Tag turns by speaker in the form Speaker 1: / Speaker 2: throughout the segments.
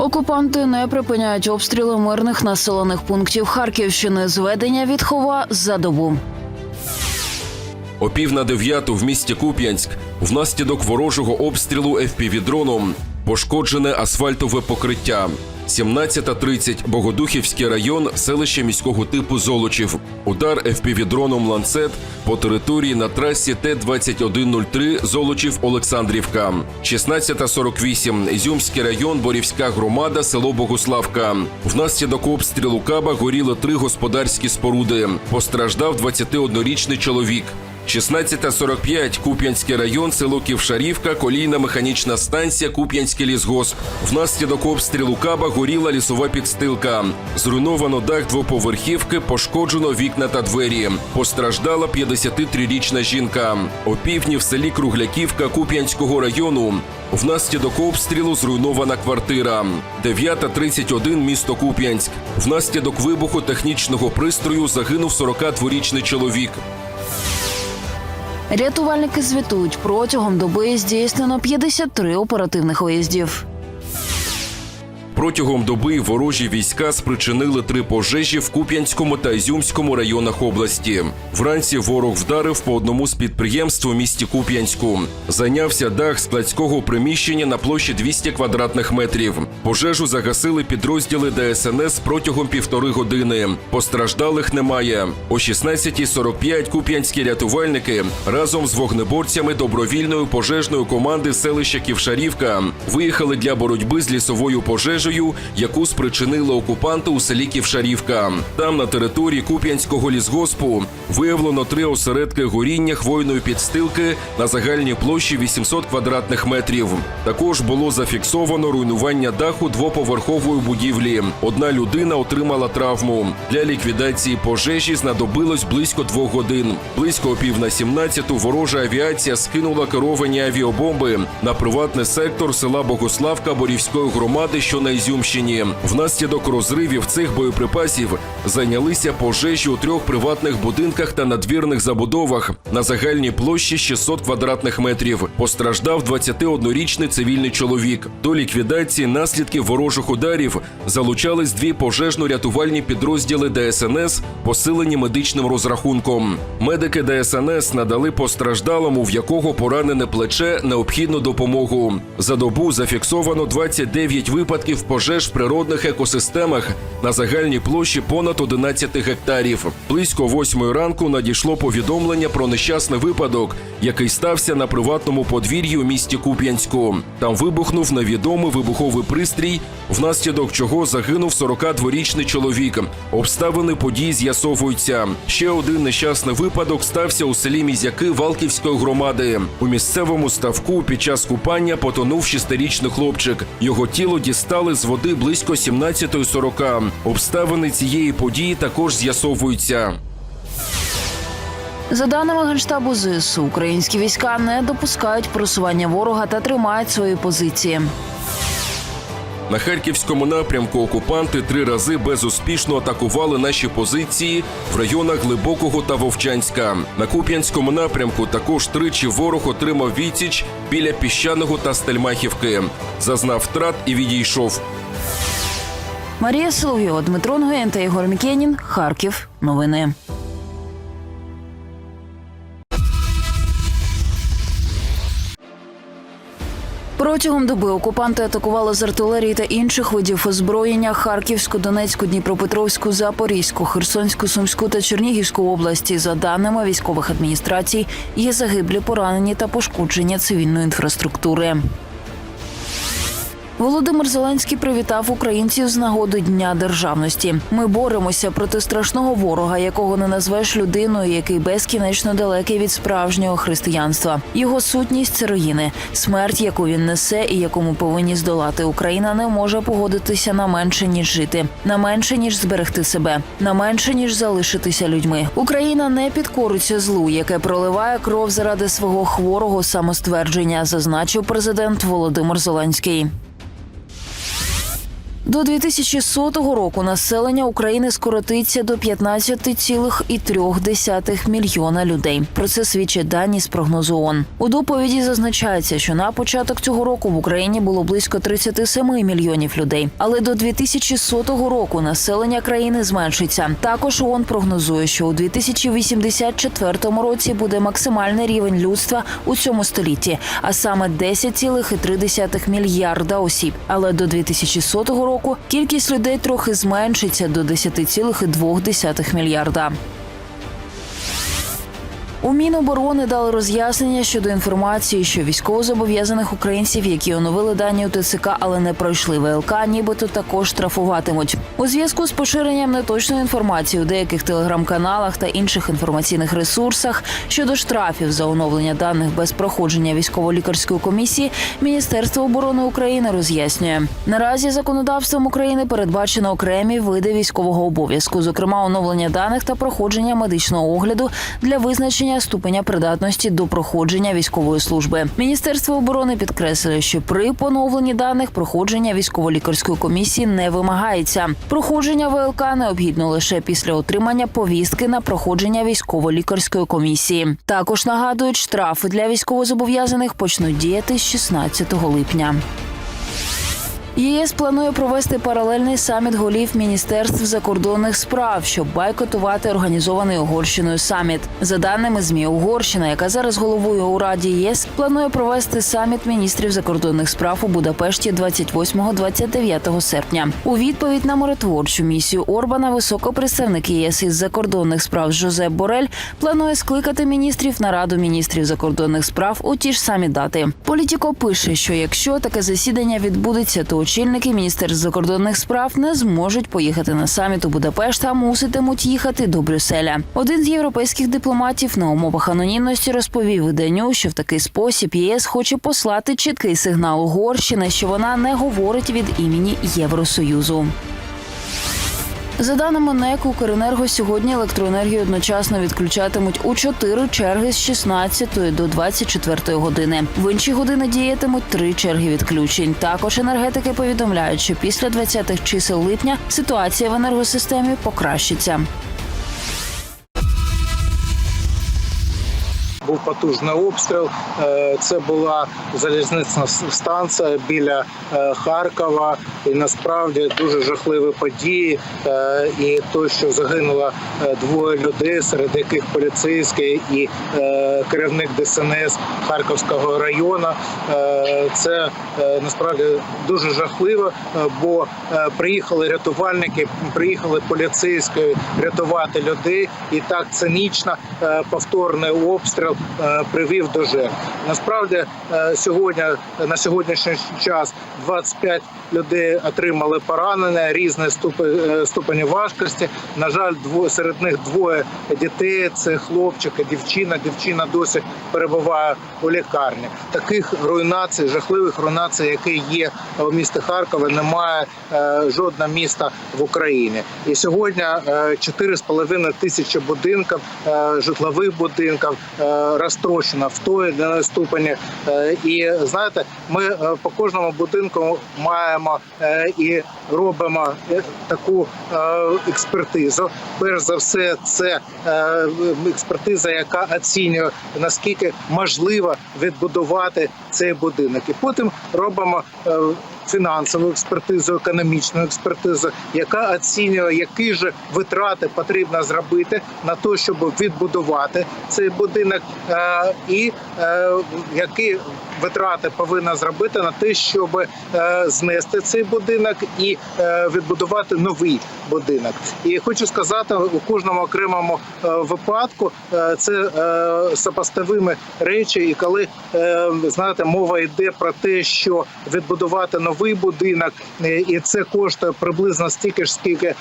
Speaker 1: Окупанти не припиняють обстріли мирних населених пунктів Харківщини. Зведення відхова за добу.
Speaker 2: О пів на дев'яту в місті Куп'янськ внаслідок ворожого обстрілу FPV-дроном пошкоджене асфальтове покриття. 17.30 Богодухівський район, селище міського типу Золочів. Удар FPV-дроном ланцет по території на трасі Т-2103 Золочів Олександрівка. 16.48 Ізюмський район, Борівська громада, село Богуславка. Внаслідок обстрілу каба горіли три господарські споруди. Постраждав 21-річний чоловік. 16.45 Куп'янський район, село Ківшарівка, колійна механічна станція Куп'янський лісгосп. Внаслідок обстрілу каба горіла лісова підстилка. Зруйновано дах двоповерхівки, пошкоджено вікна та двері. Постраждала 53-річна жінка. О півдні в селі Кругляківка Куп'янського району. Внаслідок обстрілу зруйнована квартира. 9.31 місто Куп'янськ. Внаслідок вибуху технічного пристрою загинув 42-річний чоловік.
Speaker 1: Рятувальники звітують протягом доби здійснено 53 оперативних виїздів.
Speaker 2: Протягом доби ворожі війська спричинили три пожежі в Куп'янському та Ізюмському районах області. Вранці ворог вдарив по одному з підприємств у місті Куп'янську. Зайнявся дах складського приміщення на площі 200 квадратних метрів. Пожежу загасили підрозділи ДСНС протягом півтори години. Постраждалих немає. О 16.45 куп'янські рятувальники разом з вогнеборцями добровільної пожежної команди селища Ківшарівка виїхали для боротьби з лісовою пожежею, яку спричинили окупанти у селі Ківшарівка. Там на території Куп'янського лісгоспу виявлено три осередки горіння хвойної підстилки на загальній площі 800 квадратних метрів. Також було зафіксовано руйнування даху двоповерхової будівлі. Одна людина отримала травму. Для ліквідації пожежі знадобилось близько двох годин. Близько пів на 17 ворожа авіація скинула керовані авіабомби на приватний сектор села Богославка Борівської громади, що на Ізюмщині. Внаслідок розривів цих боєприпасів зайнялися пожежі у трьох приватних будинках та надвірних забудовах на загальній площі 600 квадратних метрів. Постраждав 21-річний цивільний чоловік. До ліквідації наслідків ворожих ударів залучались дві пожежно-рятувальні підрозділи ДСНС, посилені медичним розрахунком. Медики ДСНС надали постраждалому, в якого поранене плече, необхідну допомогу. За добу зафіксовано 29 випадків пожеж в природних екосистемах на загальній площі понад 11 гектарів. Близько восьмої ранку надійшло повідомлення про нещасний випадок, який стався на приватному подвір'ї у місті Куп'янську. Там вибухнув невідомий вибуховий пристрій, внаслідок чого загинув 42-річний чоловік. Обставини події з'ясовуються. Ще один нещасний випадок стався у селі Мізяки Валківської громади. У місцевому ставку під час купання потонув шестирічний хлопчик. Його тіло дістали з води близько 17.40. Обставини цієї події також з'ясовуються.
Speaker 1: За даними генштабу ЗСУ, українські війська не допускають просування ворога та тримають свої позиції.
Speaker 2: На харківському напрямку окупанти три рази безуспішно атакували наші позиції в районах Глибокого та Вовчанська. На Куп'янському напрямку також тричі ворог отримав відсіч біля піщаного та Стельмахівки. Зазнав втрат і відійшов.
Speaker 1: Марія Соловйова, Дмитро Нгоєн та Ігор Мікенін. Харків. Новини. Протягом доби окупанти атакували з артилерії та інших видів озброєння Харківську, Донецьку, Дніпропетровську, Запорізьку, Херсонську, Сумську та Чернігівську області. За даними військових адміністрацій, є загиблі, поранені та пошкодження цивільної інфраструктури. Володимир Зеленський привітав українців з нагоди Дня державності. Ми боремося проти страшного ворога, якого не назвеш людиною, який безкінечно далекий від справжнього християнства. Його сутність це руїни, смерть, яку він несе, і яку ми повинні здолати. Україна не може погодитися на менше ніж жити, на менше ніж зберегти себе, на менше ніж залишитися людьми. Україна не підкориться злу, яке проливає кров заради свого хворого самоствердження, зазначив президент Володимир Зеленський. До 2100 року населення України скоротиться до 15,3 мільйона людей. Про це свідчать дані з прогнозу ООН. У доповіді зазначається, що на початок цього року в Україні було близько 37 мільйонів людей. Але до 2100 року населення країни зменшиться. Також ООН прогнозує, що у 2084 році буде максимальний рівень людства у цьому столітті, а саме 10,3 мільярда осіб. Але до 2100 року кількість людей трохи зменшиться до 10,2 мільярда. У Міноборони дали роз'яснення щодо інформації, що військовозобов'язаних українців, які оновили дані у ТЦК, але не пройшли ВЛК, нібито також штрафуватимуть. У зв'язку з поширенням неточної інформації у деяких телеграм-каналах та інших інформаційних ресурсах щодо штрафів за оновлення даних без проходження військово-лікарської комісії, Міністерство оборони України роз'яснює наразі законодавством України передбачено окремі види військового обов'язку, зокрема оновлення даних та проходження медичного огляду для визначення ступеня придатності до проходження військової служби. Міністерство оборони підкреслює, що при поновленні даних проходження військово-лікарської комісії не вимагається. Проходження ВЛК необхідно лише після отримання повістки на проходження військово-лікарської комісії. Також нагадують, штрафи для військовозобов'язаних почнуть діяти з 16 липня. ЄС планує провести паралельний саміт голів міністерств закордонних справ, щоб бойкотувати організований Угорщиною саміт. За даними змі, Угорщина, яка зараз головує у Раді ЄС, планує провести саміт міністрів закордонних справ у Будапешті 28-29 серпня. У відповідь на миротворчу місію Орбана, високопредставник ЄС із закордонних справ Жозеп Борель планує скликати міністрів на раду міністрів закордонних справ у ті ж самі дати. Політіко пише, що якщо таке засідання відбудеться, то очільники міністерств закордонних справ не зможуть поїхати на саміт у Будапешт, а муситимуть їхати до Брюсселя. Один з європейських дипломатів на умовах анонімності розповів виданню, що в такий спосіб ЄС хоче послати чіткий сигнал Угорщини, що вона не говорить від імені Євросоюзу. За даними НЕК, Укренерго сьогодні електроенергію одночасно відключатимуть у чотири черги з 16 до 24 години. В інші години діятимуть три черги відключень. Також енергетики повідомляють, що після 20-х чисел липня ситуація в енергосистемі покращиться.
Speaker 3: Був потужний обстріл. Е, Це була залізнична станція біля е, Харкова. І насправді дуже жахливі події. Е, І то, що загинуло двоє людей, серед яких поліцейський і керівник ДСНС Харківського району. Це насправді дуже жахливо, бо приїхали рятувальники, приїхали поліцейські рятувати людей, і так цинічно повторний обстріл привів до жертв. Насправді е, сьогодні на сьогоднішній час 25 людей отримали поранення різної ступені, е, ступені важкості. На жаль, дво, серед них двоє дітей. Це хлопчик і дівчина. Дівчина досі перебуває у лікарні. Таких руйнацій, жахливих руйнацій, які є у місті Харкові, немає е, жодного міста в Україні. І сьогодні е, 4,5 тисячі будинків, е, житлових будинків розтрощено в той ступені. Е, І знаєте, ми е, по кожному будинку маємо е, і робимо таку експертизу. Перш за все, це експертиза, яка оцінює наскільки можливо відбудувати цей будинок. І потім робимо. Фінансову експертизу, економічну експертизу, яка оцінює, які ж витрати потрібно зробити на те, щоб відбудувати цей будинок, е, і е, які витрати повинна зробити на те, щоб е, знести цей будинок і е, відбудувати новий будинок. І хочу сказати, у кожному окремому е, випадку це сопоставимі речі, і коли знаєте, мова йде про те, що відбудувати новий будинок, і це коштує приблизно стільки ж, скільки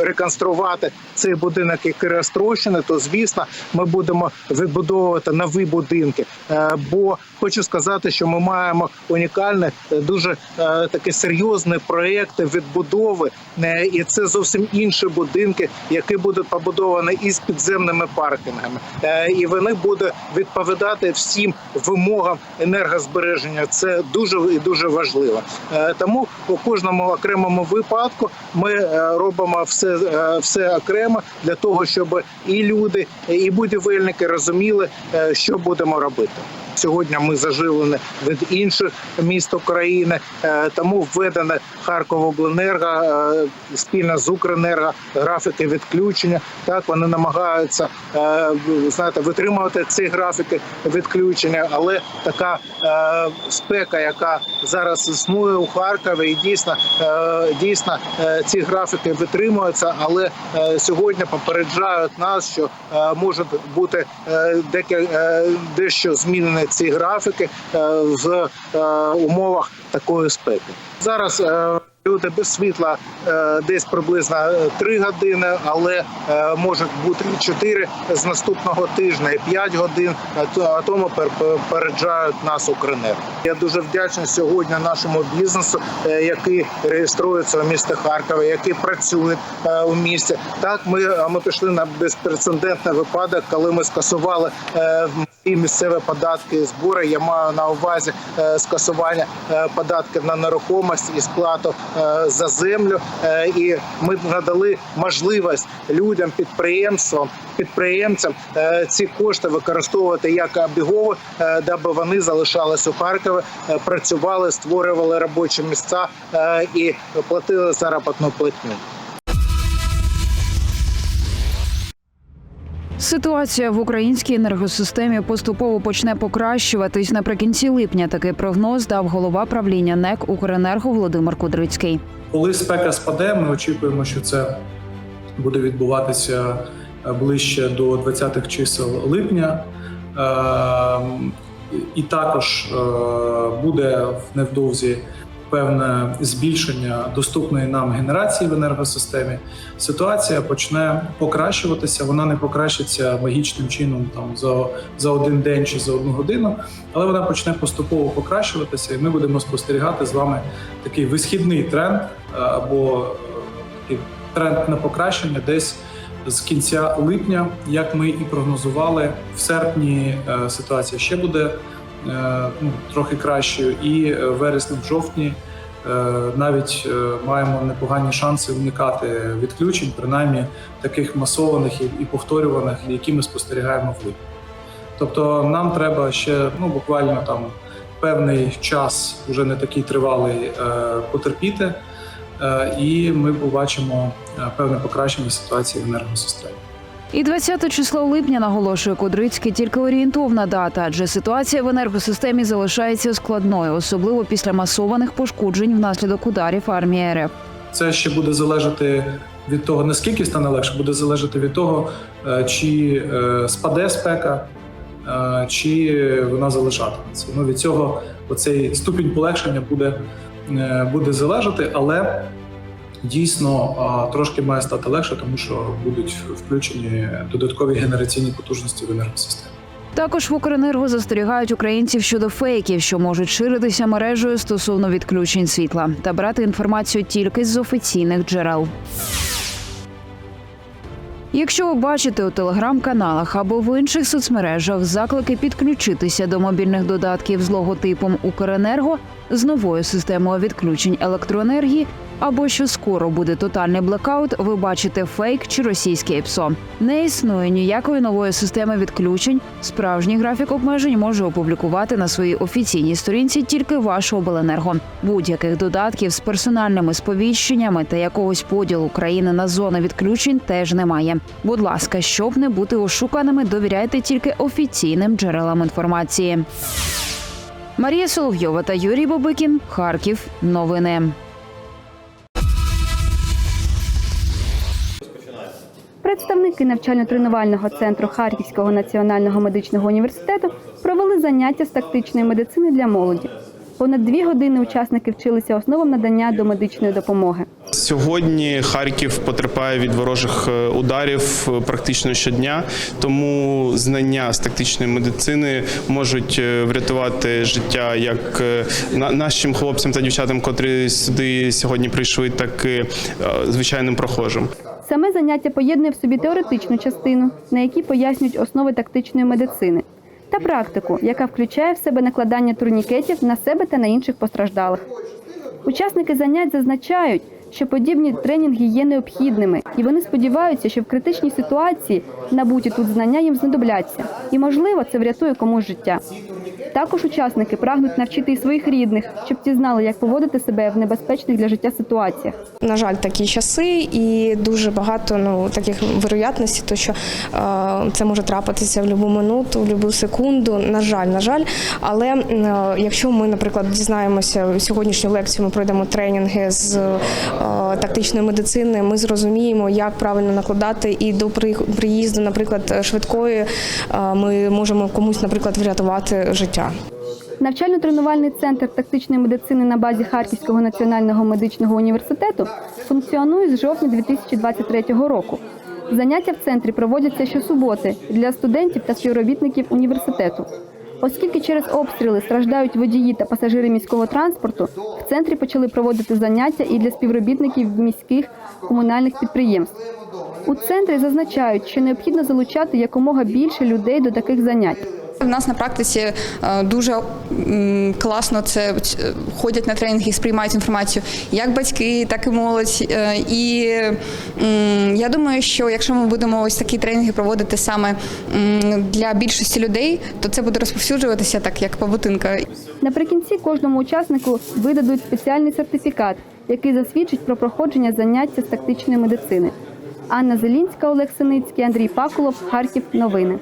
Speaker 3: реконструвати цей будинок, який розтрощений, то звісно ми будемо відбудовувати нові будинки. Бо хочу хочу сказати, що ми маємо унікальне, е, дуже е, таке серйозне проекти відбудови, е, і це зовсім інші будинки, які будуть побудовані із підземними паркінгами, і вони будуть відповідати всім вимогам енергозбереження. Це дуже і дуже важливо. Тому у кожному окремому випадку ми робимо все, все окремо для того, щоб і люди, і будівельники розуміли, що будемо робити. Сьогодні ми заживлені від інших міст України, е, тому введено Харковобленерго е, спільно з Укренерго графіки відключення. Так вони намагаються е, знаєте, витримувати ці графіки відключення, але така спека, яка зараз існує у Харкові, і дійсно дійсно ці графіки витримуються, але сьогодні попереджають нас, що е, можуть бути дещо змінені ці графіки е, в е, умовах такої спеки. Зараз е, люди без світла е, десь приблизно 3 години, але е, може бути і 4 з наступного тижня, і 5 годин. А тому пер- попереджають нас Укренерго. Я дуже вдячний сьогодні нашому бізнесу, е, який реєструється у місті Харкові, який працює е, у місті. Так, ми, е, ми пішли на безпрецедентний випадок, коли ми скасували е, і місцеві податки і збори. Я маю на увазі е, скасування е, податків на нерухомість і сплату е, за землю. Е, І ми надали можливість людям, підприємствам, підприємцям е, ці кошти використовувати як обігові, е, даби вони залишались у Харкові, е, працювали, створювали робочі місця е, і платили заробітну платню.
Speaker 1: Ситуація в українській енергосистемі поступово почне покращуватись наприкінці липня. Такий прогноз дав голова правління НЕК Укренерго Володимир Кудрицький.
Speaker 4: Коли спека спаде, ми очікуємо, що це буде відбуватися е, ближче до 20-х чисел липня. Ем, І також е, буде невдовзі певне збільшення доступної нам генерації в енергосистемі. Ситуація почне покращуватися. Вона не покращиться магічним чином там за, за один день чи за одну годину, але вона почне поступово покращуватися, і ми будемо спостерігати з вами такий висхідний тренд е, або е, тренд на покращення десь з кінця липня, як ми і прогнозували. В серпні е, ситуація ще буде ну, трохи кращою, і е, в вересні, в жовтні е, навіть е, маємо непогані шанси уникати відключень, принаймні таких масованих і повторюваних, які ми спостерігаємо в липні. Тобто нам треба ще ну буквально там певний час, уже не такий тривалий, е, потерпіти, е, і ми побачимо е, певне покращення ситуації в енергосистемі.
Speaker 1: І 20 число липня наголошує Кудрицький тільки орієнтовна дата, адже ситуація в енергосистемі залишається складною, особливо після масованих пошкоджень внаслідок ударів армії РФ.
Speaker 4: Це ще буде залежати від того, наскільки стане легше, буде залежати від того, е, чи е, спаде спека, е, чи вона залишатиметься. Ну від цього оцей ступінь полегшення буде, буде залежати, але дійсно трошки має стати легше, тому що будуть включені додаткові генераційні потужності в енергосистемі.
Speaker 1: Також в Укренерго застерігають українців щодо фейків, що можуть ширитися мережею стосовно відключень світла, та брати інформацію тільки з офіційних джерел. Якщо ви бачите у телеграм-каналах або в інших соцмережах заклики підключитися до мобільних додатків з логотипом Укренерго з новою системою відключень електроенергії, або що скоро буде тотальний блекаут, ви бачите фейк чи російське ПСО. Не існує ніякої нової системи відключень. Справжній графік обмежень може опублікувати на своїй офіційній сторінці тільки ваш обленерго. Будь-яких додатків з персональними сповіщеннями та якогось поділу країни на зони відключень теж немає. Будь ласка, щоб не бути ошуканими, довіряйте тільки офіційним джерелам інформації. Марія Соловйова та Юрій Бобикін. Харків. Новини.
Speaker 5: Представники навчально-тренувального центру Харківського національного медичного університету провели заняття з тактичної медицини для молоді. Понад дві години учасники вчилися основам надання домедичної допомоги.
Speaker 6: Сьогодні Харків потерпає від ворожих е, ударів е, практично щодня, тому знання з тактичної медицини можуть е, врятувати життя як нашим хлопцям та дівчатам, котрі сюди сьогодні прийшли, так і звичайним прохожим.
Speaker 5: Саме заняття поєднує в собі теоретичну частину, на якій пояснюють основи тактичної медицини, та практику, яка включає в себе накладання турнікетів на себе та на інших постраждалих. Учасники занять зазначають, що подібні тренінги є необхідними, і вони сподіваються, що в критичній ситуації набуті тут знання їм знадобляться, і можливо це врятує комусь життя. Також учасники прагнуть навчити і своїх рідних, щоб ті знали, як поводити себе в небезпечних для життя ситуаціях.
Speaker 7: На жаль, такі часи, і дуже багато ну таких вероятностей, то що е, це може трапитися в будь-яку минуту, в будь-яку секунду. На жаль, на жаль. Але е, якщо ми, наприклад, дізнаємося сьогоднішню лекцію, ми пройдемо тренінги з е, тактичної медицини, ми зрозуміємо, як правильно накладати, і до приїзду, наприклад, швидкої е, ми можемо комусь, наприклад, врятувати життя.
Speaker 5: Навчально-тренувальний центр тактичної медицини на базі Харківського національного медичного університету функціонує з жовтня 2023 року. Заняття в центрі проводяться щосуботи для студентів та співробітників університету. Оскільки через обстріли страждають водії та пасажири міського транспорту, в центрі почали проводити заняття і для співробітників міських комунальних підприємств. У центрі зазначають, що необхідно залучати якомога більше людей до таких занять.
Speaker 8: У нас на практиці е, дуже класно це ходять на тренінги, сприймають інформацію як батьки, так і молодь. Е, І я думаю, що якщо ми будемо ось такі тренінги проводити саме для більшості людей, то це буде розповсюджуватися так, як павутинка.
Speaker 5: Наприкінці кожному учаснику видадуть спеціальний сертифікат, який засвідчить про проходження заняття з тактичної медицини. Анна Зелінська, Олег Синицький, Андрій Пакулов, Харків. Новини.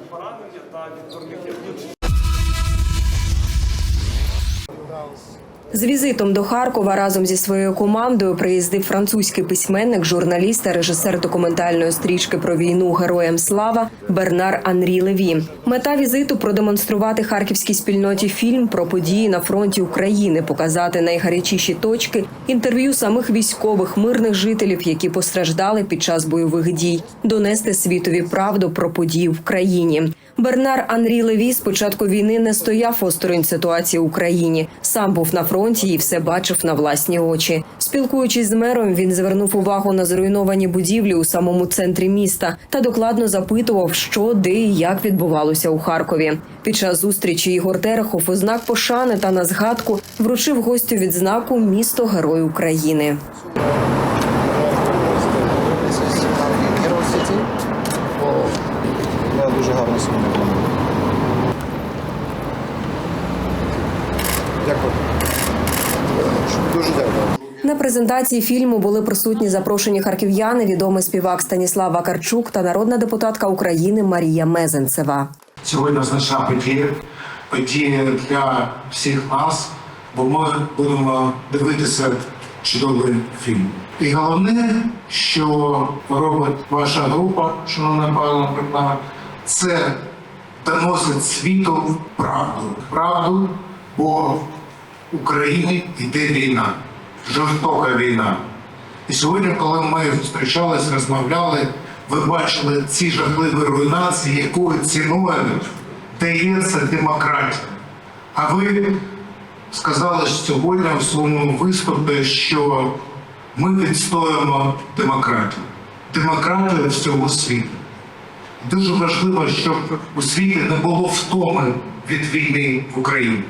Speaker 9: З візитом до Харкова разом зі своєю командою приїздив французький письменник, журналіст та режисер документальної стрічки про війну Героям слава Бернар Анрі Леві. Мета візиту продемонструвати харківській спільноті фільм про події на фронті України, показати найгарячіші точки, інтерв'ю самих військових, мирних жителів, які постраждали під час бойових дій, донести світові правду про події в країні. Бернар Анрі Леві з початку війни не стояв осторонь ситуації в Україні. Сам був на фронті і все бачив на власні очі. Спілкуючись з мером, він звернув увагу на зруйновані будівлі у самому центрі міста та докладно запитував, що, де і як відбувалося у Харкові. Під час зустрічі Ігор Терехов у знак пошани та на згадку вручив гостю відзнаку Місто Герой України.
Speaker 10: Я дуже гарно себе виконую. Дякую. Дуже дякую.
Speaker 9: На презентації фільму були присутні запрошені харків'яни, відомий співак Станіслав Вакарчук та народна депутатка України Марія Мезенцева.
Speaker 3: Сьогодні значна подія, подія для всіх нас, бо ми будемо дивитися чудовий фільм. І головне, що робить ваша група, шановна пане Припана, це доносить світу правду. Правду, бо в Україні йде війна, жорстока війна. І сьогодні, коли ми зустрічалися, розмовляли, ви бачили ці жахливі руйнації, якою ціною дається демократія. А ви сказали сьогодні в своєму виступі, що ми відстоюємо демократію. Демократію всього світу. Дуже важливо, щоб у світі не було втоми від війни в Україні.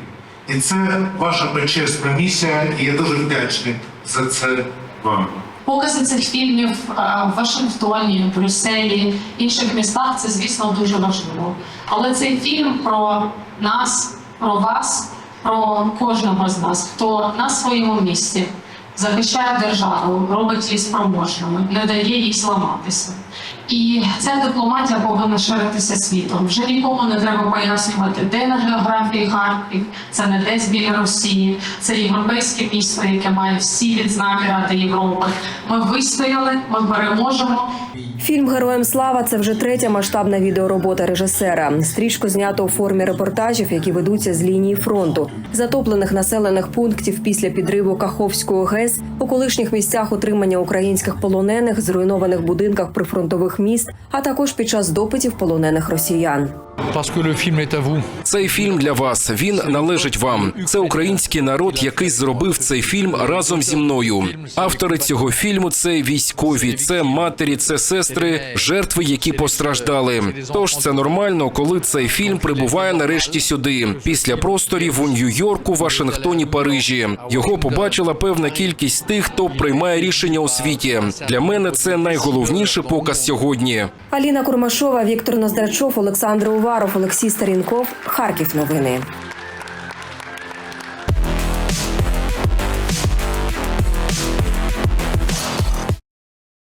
Speaker 3: І це ваша почесна місія, і я дуже вдячний за це вам.
Speaker 11: Покази цих фільмів в Вашингтоні, Брюсселі, інших містах це, звісно, дуже важливо. Але цей фільм про нас, про вас, про кожного з нас, хто на своєму місці захищає державу, робить її спроможними, не дає їй зламатися. І ця дипломатія повинна ширитися світом. Вже нікому не треба пояснювати, де на географії Харків, це не десь біля Росії, це європейське місто, яке має всі відзнаки Ради Європи. Ми вистояли, ми переможемо.
Speaker 9: Фільм Героям слава це вже третя масштабна відеоробота режисера. Стрічку знято у формі репортажів, які ведуться з лінії фронту, затоплених населених пунктів після підриву Каховського ГЕС, у колишніх місцях утримання українських полонених, зруйнованих будинках прифронтових міст, а також під час допитів полонених росіян.
Speaker 2: Цей фільм для вас. Він належить вам. Це український народ, який зробив цей фільм разом зі мною. Автори цього фільму це військові, це матері, це сестри, жертви, які постраждали. Тож це нормально, коли цей фільм прибуває нарешті сюди, після просторів у Нью-Йорку, Вашингтоні, Парижі. Його побачила певна кількість тих, хто приймає рішення у світі. Для мене це найголовніший показ сьогодні.
Speaker 9: Аліна Курмашова, Віктор Ноздрачов, Олександр Уваров, Олексій Старінков. Харків. Новини.